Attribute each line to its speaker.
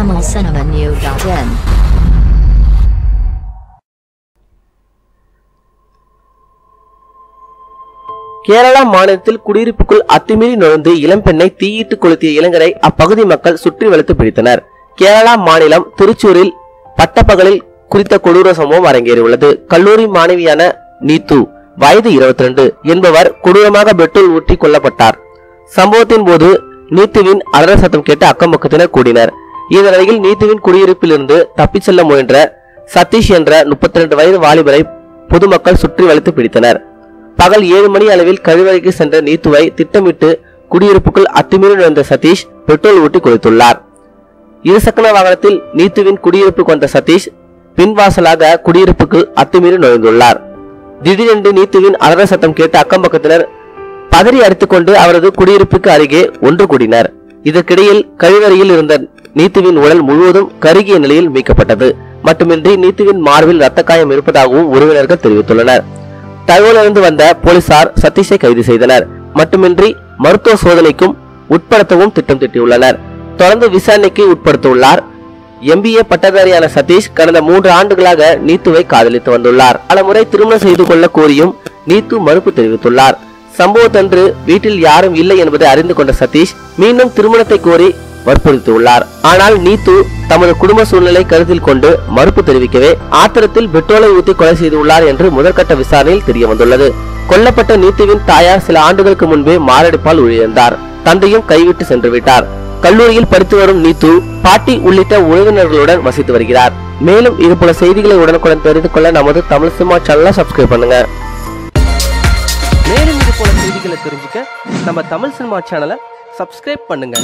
Speaker 1: tamilcinemanew.in
Speaker 2: Kerala மாநிலத்தில் குடியிருப்புக்குள் அத்துமீறி நுழைந்து இளம்பெண்ணை தீயிட்டு கொளுத்திய இளைஞரை அப்பகுதி மக்கள் சுற்றி வளைத்து பிடித்தனர். கேரளா மாநிலம் திருச்சூரில் பட்டப்பகலில் குறித்த கொடூர சம்பவம் அரங்கேறியுள்ளது. கல்லூரி மாணவியான நீத்து வயது 22 என்பவர் கொடூரமாக பெட்ரோல் ஊற்றி கொல்லப்பட்டார். சம்பவத்தின் போது நீத்துவின் அலறல் சத்தம் கேட்டு அக்கம் பக்கத்தினர் கூடினர். இதனிடையில் நீத்துவின் குடியிருப்பிலிருந்து தப்பிச் செல்ல முயன்ற சதீஷ் என்ற 32 வயது வாலிபரை பொதுமக்கள் சுற்றி வளைத்து பிடித்தனர். பகல் ஏழு மணி அளவில் கழிவறைக்கு சென்ற நீத்துவை திட்டமிட்டு குடியிருப்புக்குள் அத்துமீறி நுழைந்த சதீஷ் பெட்ரோல் ஊட்டி கொளுத்துள்ளார். இருசக்கர வாகனத்தில் நீத்துவின் குடியிருப்பு கொண்ட சதீஷ் பின்வாசலாக குடியிருப்புக்கு அத்துமீறி நுழைந்துள்ளார். திடீரென்று நீத்துவின் அலற சத்தம் கேட்டு அக்கம் பக்கத்தினர் பதறி அடித்துக்கொண்டு அவரது குடியிருப்புக்கு அருகே ஒன்று கூடினர். இதற்கிடையில் கழிவறையில் இருந்த நீத்துவின் உடல் முழுவதும் கருகிய நிலையில் மீட்கப்பட்டது. மட்டுமின்றி நீத்துவின் மார்பில் ரத்த காயம் இருப்பதாகவும் உறவினர்கள் தெரிவித்துள்ளனர். தகவலிருந்து வந்த போலீசார் சதீஷை கைது செய்தனர். மட்டுமின்றி மருத்துவ சோதனைக்கும் உட்படுத்தவும் திட்டம் திட்டியுள்ளனர். தொடர்ந்து விசாரணைக்கு உட்படுத்தியுள்ளார். எம்பிஏ பட்டதாரியான சதீஷ் கடந்த மூன்று ஆண்டுகளாக நீத்துவை காதலித்து வந்துள்ளார். பல முறை திருமணம் செய்து கொள்ள கோரியும் நீத்து மறுப்பு தெரிவித்துள்ளார். சம்பவத்தன்று வீட்டில் யாரும் இல்லை என்பதை அறிந்து கொண்ட சதீஷ் மீண்டும் திருமணத்தை கோரி வற்புறுத்தியுள்ளார். ஆனால் நீத்து தமது குடும்ப சூழ்நிலை கருத்தில் கொண்டு மறுப்பு தெரிவிக்கவே ஆத்திரத்தில் பெட்ரோலை ஊத்தி கொலை செய்துள்ளார் என்று முதற்கட்ட விசாரணையில் தெரிய வந்துள்ளது கொல்லப்பட்ட நீத்துவின் தாயார் சில ஆண்டுகளுக்கு முன்பே மாரடைப்பால் உயிரிழந்தார். தந்தையும் கைவிட்டு சென்று விட்டார் கல்லூரியில் படித்து வரும் நீத்து பாட்டி உள்ளிட்ட உறவினர்களுடன் வசித்து வருகிறார். மேலும் இது போல செய்திகளை உடனுக்குடன் தெரிந்து கொள்ள நமது தமிழ் சினிமா சேனலை சப்ஸ்கிரைப் பண்ணுங்க. மேலும் இது போல செய்திகளை தெரிஞ்சுக்க நம்ம தமிழ் சினிமா சேனலை சப்ஸ்கிரைப் பண்ணுங்க.